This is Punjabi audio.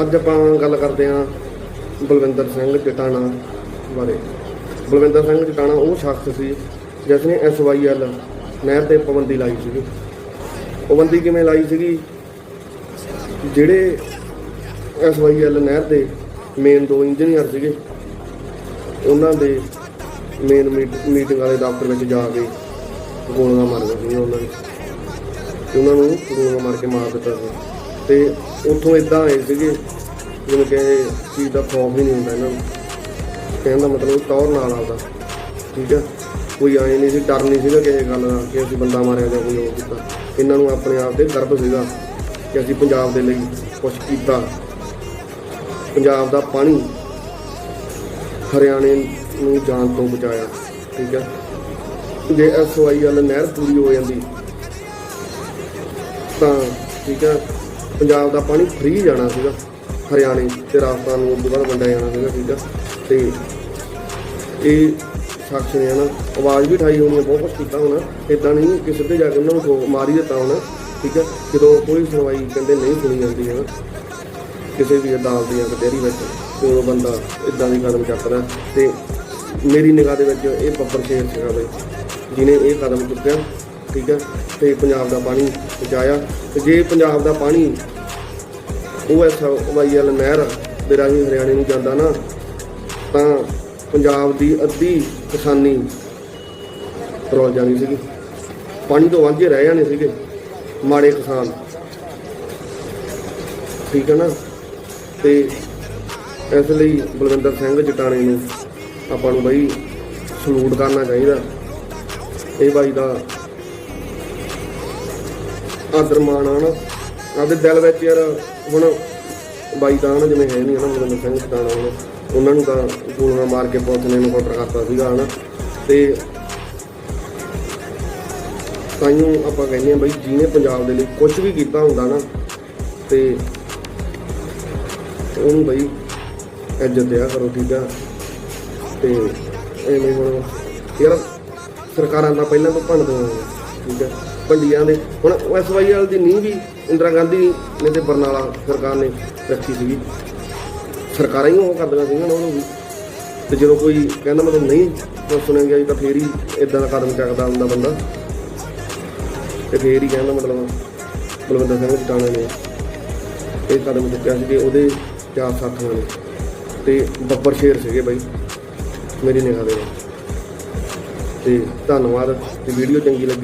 ਅੱਜ ਆਪਾਂ ਗੱਲ ਕਰਦੇ ਹਾਂ ਬਲਵਿੰਦਰ ਸਿੰਘ ਜਟਾਣਾ ਬਾਰੇ। ਬਲਵਿੰਦਰ ਸਿੰਘ ਜਟਾਣਾ ਉਹ ਸ਼ਖਸ ਸੀ ਜਿਸ ਨੇ ਐਸਵਾਈਐਲ ਨਹਿਰ ਤੇ ਪਾਬੰਦੀ ਲਾਈ ਸੀਗੀ। ਪਾਬੰਦੀ ਕਿਵੇਂ ਲਾਈ ਸੀਗੀ? ਜਿਹੜੇ ਐਸਵਾਈਐਲ ਨਹਿਰ ਦੇ ਮੇਨ ਦੋ ਇੰਜੀਨੀਅਰ ਸੀਗੇ, ਉਹਨਾਂ ਦੇ ਮੇਨ ਮੀਟਿੰਗ ਵਾਲੇ ਦਫ਼ਤਰ ਵਿੱਚ ਜਾ ਕੇ ਗੋਲੀਆਂ ਮਾਰੀਆਂ ਸੀਗੀਆਂ ਉਹਨਾਂ ਨੇ। ਤੇ ਉਹਨਾਂ ਨੂੰ ਗੋਲੀਆਂ ਮਾਰ ਕੇ ਮਾਰ ਦਿੱਤਾ ਸੀ। ਤੇ ਉੱਥੋਂ ਇਦਾਂ ਆਏ ਸੀਗੇ, ਜਿਵੇਂ ਕਿ ਇਹ ਚੀਜ਼ ਦਾ ਖੌਫ ਹੀ ਨਹੀਂ ਹੁੰਦਾ ਇਹਨਾਂ ਨੂੰ। ਕਹਿਣ ਦਾ ਮਤਲਬ ਟੌਰ ਨਾਲ ਆਉਂਦਾ ਠੀਕ ਹੈ ਕੋਈ ਆਏ ਨਹੀਂ ਸੀ, ਡਰ ਨਹੀਂ ਸੀਗਾ ਕਿਸੇ ਗੱਲ ਦਾ ਕਿ ਅਸੀਂ ਬੰਦਾ ਮਾਰਿਆ ਜਾਂ ਕੋਈ ਹੋਰ ਕੀਤਾ। ਇਹਨਾਂ ਨੂੰ ਆਪਣੇ ਆਪ ਤੇ ਗਰਵ ਸੀਗਾ ਕਿ ਅਸੀਂ ਪੰਜਾਬ ਦੇ ਲਈ ਕੁਝ ਕੀਤਾ। ਪੰਜਾਬ ਦਾ ਪਾਣੀ ਹਰਿਆਣੇ ਨੂੰ ਜਾਨ ਤੋਂ ਬਚਾਇਆ, ਠੀਕ ਹੈ ਜੇ ਐਸਵਾਈਐਲ ਨਹਿਰ ਪੂਰੀ ਹੋ ਜਾਂਦੀ, ਤਾਂ, ਠੀਕ ਹੈ ਪੰਜਾਬ ਦਾ ਪਾਣੀ ਫ੍ਰੀ ਜਾਣਾ ਸੀਗਾ, ਹਰਿਆਣੇ ਤੇ ਰਾਜਸਥਾਨ ਨੂੰ ਉਦੋਂ ਬਾਅਦ ਵੰਡਿਆ ਜਾਣਾ ਸੀਗਾ, ਠੀਕ ਆ? ਤੇ ਇਹ ਸ਼ਖਸ ਨੇ ਨਾ ਆਵਾਜ਼ ਵੀ ਉਠਾਈ ਹੋਣੀ ਬਹੁਤ ਕੁਛ ਕੀਤਾ ਹੋਣਾ। ਇਦਾਂ ਨਹੀਂ ਕਿ ਸਿੱਧੇ ਜਾ ਕੇ ਉਹਨਾਂ ਨੂੰ ਠੋਕ ਮਾਰ ਦਿੱਤਾ ਹੋਣਾ, ਠੀਕ ਹੈ ਜਦੋਂ ਕੋਈ ਸੁਣਵਾਈ ਕਹਿੰਦੇ ਨਹੀਂ ਸੁਣੀ ਜਾਂਦੀ ਹੈ ਨਾ ਕਿਸੇ ਵੀ ਅਦਾਲਤ ਦੀਆਂ ਕਚਹਿਰੀ ਵਿੱਚ, ਤੇ ਉਹ ਬੰਦਾ ਇਦਾਂ ਦੀ ਕਦਮ ਚੱਕਦਾ ਤੇ ਮੇਰੀ ਨਿਗਾਹ ਦੇ ਵਿੱਚ ਇਹ ਬੱਬਰ ਸ਼ੇਰ ਸੀਗਾ ਬਈ ਜਿਨੇ ਇਹ ਕਦਮ ਚੁੱਕਿਆ। ਠੀਕ ਹੈ, ਤੇ ਪੰਜਾਬ ਦਾ ਪਾਣੀ ਬਚਾਇਆ। ਤੇ ਜੇ ਪੰਜਾਬ ਦਾ ਪਾਣੀ ਉਹ ਐਸ ਵਾਈਐਲ ਨਹਿਰ ਦੇ ਰਾਹੀਂ ਹਰਿਆਣੇ ਨੂੰ ਜਾਂਦਾ ਨਾ, ਤਾਂ ਪੰਜਾਬ ਦੀ ਅੱਧੀ ਕਿਸਾਨੀ ਰੋਲ ਜਾਣੀ ਸੀਗੀ। ਪਾਣੀ ਤੋਂ ਵਾਂਝੇ ਰਹਿ ਜਾਣੇ ਸੀਗੇ ਮਾੜੇ ਕਿਸਾਨ। ਠੀਕ ਹੈ ਨਾ? ਤੇ ਇਸ ਲਈ ਬਲਵਿੰਦਰ ਸਿੰਘ ਜਟਾਣੇ ਨੂੰ ਆਪਾਂ ਨੂੰ ਬਈ ਸਲੂਟ ਕਰਨਾ ਚਾਹੀਦਾ। ਇਹ ਬਾਈ ਦਾ ਆਦਰ ਮਾਣ ਆ ਨਾ। ਆਪਦੇ ਦਿਲ ਵਿੱਚ ਯਾਰ ਹੁਣ ਬਾਈ ਤਾਂ ਨਾ ਜਿਵੇਂ ਹੈ ਨਹੀਂ ਨਾ ਬਲਵਿੰਦਰ ਸਿੰਘ ਜਟਾਣਾ ਹੁਣ ਉਹਨਾਂ ਨੂੰ ਤਾਂ ਗੋਲੀਆਂ ਮਾਰ ਕੇ ਪੁਲਿਸ ਨੇ ਇਹਨੂੰ ਕਾਊਂਟਰ ਕਰਤਾ ਸੀਗਾ, ਹਨਾ। ਤੇ ਤਾਈਓ ਆਪਾਂ ਕਹਿੰਦੇ ਆ ਬਈ, ਜਿਹਨੇ ਪੰਜਾਬ ਦੇ ਲਈ ਕੁਝ ਵੀ ਕੀਤਾ ਹੁੰਦਾ ਨਾ, ਤੇ ਉਹਨੂੰ ਬਈ ਇੱਜ਼ਤ ਦਿਆ ਕਰੋ, ਠੀਕ ਆ। ਤੇ ਐਵੇਂ ਹੁਣ ਯਾਰ ਸਰਕਾਰਾਂ ਦਾ ਪਹਿਲਾਂ ਤੋਂ ਭੰਡ ਦੋ ਠੀਕ ਹੈ ਭੰਡੀਆਂ ਦੇ ਹੁਣ ਐਸਵਾਈਐਲ ਦੀ ਨੀਂਹ ਵੀ ਇੰਦਰਾ ਗਾਂਧੀ ਨੇ ਤੇ ਬਰਨਾਲਾ ਸਰਕਾਰ ਨੇ ਰੱਖੀ ਸੀਗੀ। ਸਰਕਾਰਾਂ ਹੀ ਉਹ ਕਰਦੀਆਂ ਸੀਗੀਆਂ ਨਾ ਉਹਨੂੰ ਵੀ। ਤੇ ਜਦੋਂ ਕੋਈ ਕਹਿੰਦਾ ਮਤਲਬ ਨਹੀਂ, ਤਾਂ ਸੁਣਿਆ ਗਿਆ ਤਾਂ ਫੇਰ ਹੀ ਇਦਾਂ ਦਾ ਕਦਮ ਚੱਕਦਾ ਹੁੰਦਾ ਬੰਦਾ। ਤੇ ਫੇਰ ਹੀ ਕਹਿੰਦਾ ਮਤਲਬ ਬਲਵਿੰਦਰ ਸਿੰਘ ਜਟਾਣਾ ਨੇ ਇਹ ਕਦਮ ਚੁੱਕਿਆ ਸੀ ਕਿ ਉਹਦੇ ਚਾਰ ਸਾਥੀਆਂ ਨੇ। ਤੇ ਬੱਬਰ ਸ਼ੇਰ ਸੀਗੇ ਬਾਈ, ਮੇਰੀ ਨਿਗਾਹ ਦੇ। ਤੇ ਧੰਨਵਾਦ, ਤੇ ਵੀਡੀਓ ਚੰਗੀ ਲੱਗੀ